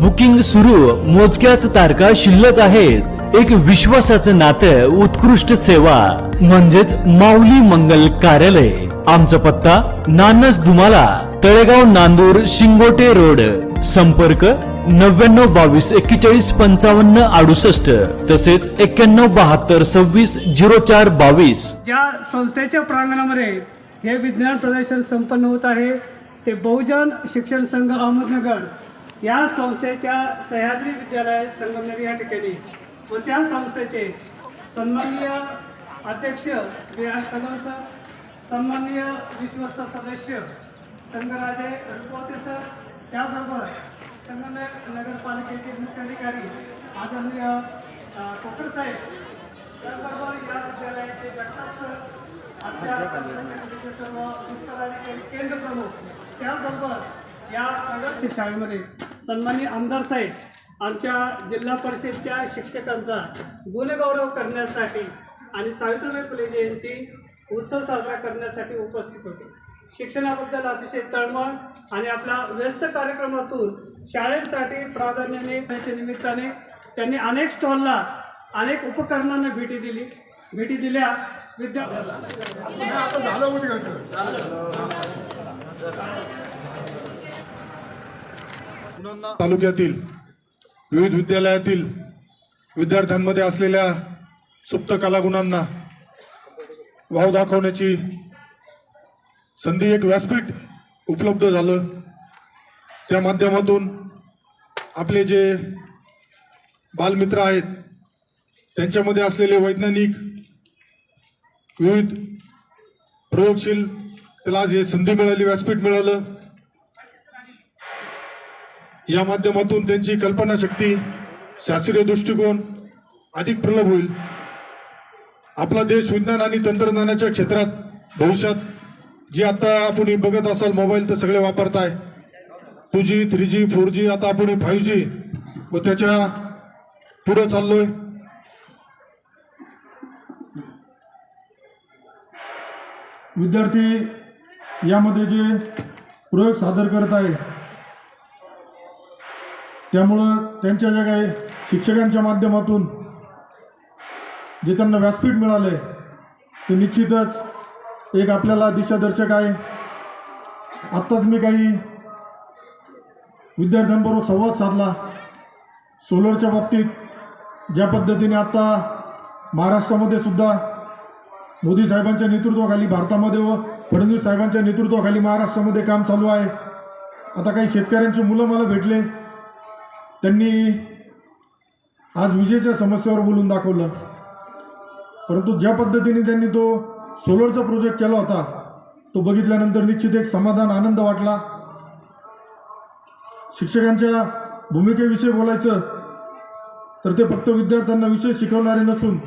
Booking सुरू मोजक्याच तारखा शिल्लक आहेत. एक विश्वासाचं नातं उत्कृष्ट सेवा. म्हणजेच माऊली मंगल कार्यालय. आमचा पत्ता नानस दुमाला तळेगाव नांदूर शिंगोटे रोड. संपर्क नव्याण्णव बावीस एक्केचाळीस पंचावन्न अडुसष्ट. तसेच एक्क्याण्णव बहात्तर सव्वीस झिरो चार बावीस. ज्या संस्थेच्या प्रांगणामध्ये हे विज्ञान प्रदर्शन संपन्न होत आहे ते बहुजन शिक्षण संघ अहमदनगर. या संस्थेच्या सह्याद्री विद्यालय संगमनेर या ठिकाणी व त्या संस्थेचे सन्माननीय अध्यक्ष विराज कदम सर सन्माननीय विश्वस्त सदस्य संगराजे रुपवते सर त्याबरोबर संगमनेर नगरपालिकेचे मुख्याधिकारी आदरणीय कोकर साहेब त्याचबरोबर या विद्यालयाचे जगताप सर सर्व केंद्र प्रमुख त्याबरोबर या सदस्य शाळेमध्ये सन्मान्य आमदार साहेब आमच्या जिल्हा परिषदच्या शिक्षकांचा गुणगौरव करण्यासाठी आणि सावित्रीबाई फुले जयंती उत्सव साजरा करण्यासाठी उपस्थित होते. शिक्षणाबद्दल अतिशय तळमळ आणि आपल्या व्यस्त कार्यक्रमातून शाळेसाठी प्राधान्याने त्याच्या निमित्ताने त्यांनी अनेक स्टॉलला अनेक उपकरणांना भेटी दिली. भेटी दिल्या. विद्या तालुक्यातील विविध विद्यालयातील विद्यार्थ्यांमध्ये असलेल्या सुप्त कलागुणांना वाव दाखवण्याची संधी एक व्यासपीठ उपलब्ध झालं. त्या माध्यमातून आपले जे बालमित्र आहेत त्यांच्यामध्ये असलेले वैज्ञानिक विविध प्रयोगशील त्याला आज हे संधी मिळाली व्यासपीठ मिळालं. या माध्यमातून त्यांची कल्पनाशक्ती शास्त्रीय दृष्टिकोन अधिक प्रलभ होईल. आपला देश विज्ञान आणि तंत्रज्ञानाच्या क्षेत्रात भविष्यात जे आता आपण बघत असाल मोबाईल तर सगळे वापरताय. Two G three G four G आता आपण फाईव्ह जी व त्याच्या पुढं चाललोय. विद्यार्थी यामध्ये जे प्रयोग सादर करत आहे त्यामुळं त्यांच्या ज्या काही शिक्षकांच्या माध्यमातून जे त्यांना व्यासपीठ मिळाले ते निश्चितच एक आपल्याला दिशादर्शक आहे. आत्ताच मी काही विद्यार्थ्यांबरोबर संवाद साधला. सोलरच्या बाबतीत ज्या पद्धतीने आत्ता महाराष्ट्रामध्ये सुद्धा मोदी साहेबांच्या नेतृत्वाखाली भारतामध्ये व फडणवीस साहेबांच्या नेतृत्वाखाली महाराष्ट्रामध्ये काम चालू आहे. आता काही शेतकऱ्यांची मुलं मला भेटले. त्यांनी आज विजेच्या समस्येवर बोलून दाखवलं. परंतु ज्या पद्धतीने त्यांनी तो सोलरचा प्रोजेक्ट केला होता तो बघितल्यानंतर निश्चित एक समाधान आनंद वाटला. शिक्षकांच्या भूमिकेविषयी बोलायचं तर ते फक्त विद्यार्थ्यांना विषय शिकवणारे नसून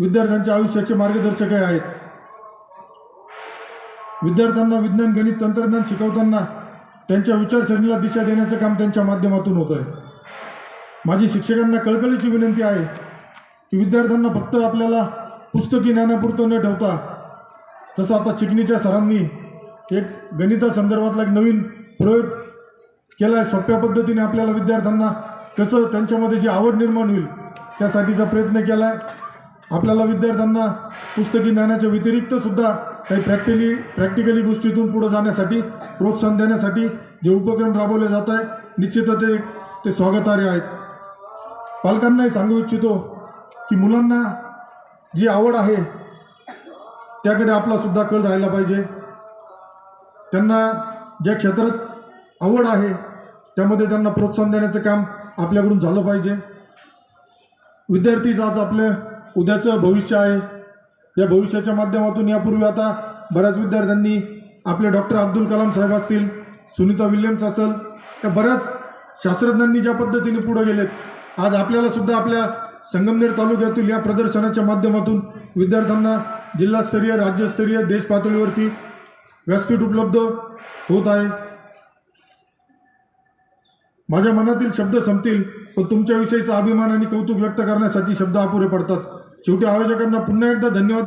विद्यार्थ्यांच्या आयुष्याचे मार्गदर्शक आहेत. विद्यार्थ्यांना विज्ञान गणित तंत्रज्ञान शिकवताना त्यांच्या विचारसरणीला दिशा देण्याचं काम त्यांच्या माध्यमातून होत आहे माझी शिक्षकांना कळकळीची विनंती आहे की विद्यार्थ्यांना फक्त आपल्याला पुस्तकी ज्ञानापुरतं न ठेवता जसं आता चिकणीच्या सरांनी एक गणितासंदर्भातला एक नवीन प्रयोग केला आहे सोप्या पद्धतीने आपल्याला विद्यार्थ्यांना कसं त्यांच्यामध्ये जी आवड निर्माण होईल त्यासाठीचा प्रयत्न केला आहे आपल्याला विद्यार्थ्यांना पुस्तकी ज्ञानाच्या व्यतिरिक्तसुद्धा काही प्रॅक्टिकली प्रॅक्टिकली गोष्टीतून पुढे जाण्यासाठी प्रोत्साहन देण्यासाठी जे उपक्रम राबवले जात आहे निश्चितच ते ते स्वागतार्ह आहेत. पालकांनाही सांगू इच्छितो की मुलांना जी आवड आहे त्याकडे आपला सुद्धा कल राहिला पाहिजे. त्यांना ज्या क्षेत्रात आवड आहे त्यामध्ये त्यांना प्रोत्साहन देण्याचं काम आपल्याकडून झालं पाहिजे. विद्यार्थीच आज आपलं उद्याचं भविष्य आहे. या भविष्याच्या माध्यमातून यापूर्वी आता बऱ्याच विद्यार्थ्यांनी आपले डॉक्टर अब्दुल कलाम साहेब असतील सुनीता विल्यम्स असेल या बऱ्याच शास्त्रज्ञांनी ज्या पद्धतीने पुढे गेलेत आज आपल्याला सुद्धा आपल्या संगमनेर तालुक्यातील या प्रदर्शनाच्या माध्यमातून विद्यार्थ्यांना जिल्हास्तरीय राज्यस्तरीय देश पातळीवरती व्यासपीठ उपलब्ध होत आहे. माझ्या मनातील शब्द संपतील पण तुमच्याविषयीचा अभिमान आणि कौतुक व्यक्त करण्यासाठी शब्द अपुरे पडतात. शेवटी आयोजकांना पुन्हा एकदा धन्यवाद.